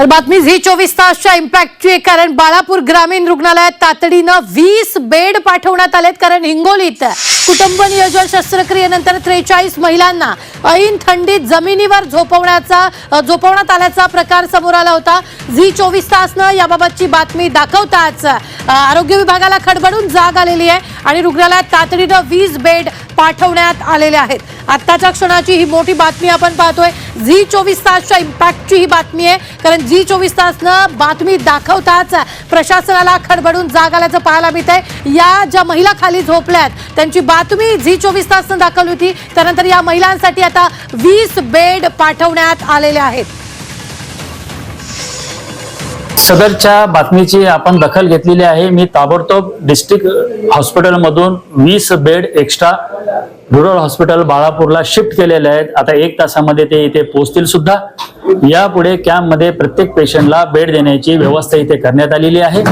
तर बातमी झी चोवीस तासच्या इम्पॅक्टची आहे कारण बाळापूर ग्रामीण रुग्णालयात तातडीनं वीस बेड पाठवण्यात आलेत कारण हिंगोलीत कुटुंब नियोजन शस्त्रक्रियेनंतर त्रेचाळीस महिलांना ऐन थंडीत जमिनीवर झोपवण्याचा झोपवण्यात आल्याचा प्रकार समोर आला होता. झी चोवीस तासनं याबाबतची बातमी दाखवताच आरोग्य विभागाला खडबडून जाग आलेली आहे. आणि रुग्णालयात तातडीनं वीस बेड पाठवण्यात आलेले आहेत. आत्ताच्या क्षणाची ही मोठी बातमी आपण पाहतोय. झी चोवीस तासच्या इम्पॅक्टची ही बातमी आहे. कारण झी चोवीस तासनं बातमी दाखवताच प्रशासनाला खडबडून जाग आल्याचं पाहायला मिळत आहे या ज्या महिला खाली झोपल्यात त्यांची बातमी झी चोवीस तासनं दाखवली होती. त्यानंतर या महिलांसाठी आता वीस बेड पाठवण्यात आलेले आहेत. सदरच्या बातमीची आपण दखल घेतलेली आहे. मी ताबडतोब डिस्ट्रिक्ट हॉस्पिटलमधून वीस बेड एक्स्ट्रा रुरल हॉस्पिटल बाळापूरला शिफ्ट केलेले आहेत. आता एक तासामध्ये ते इथे पोहोचतील सुद्धा. यापुढे कॅम्पमध्ये प्रत्येक पेशंटला बेड देण्याची व्यवस्था इथे करण्यात आलेली आहे.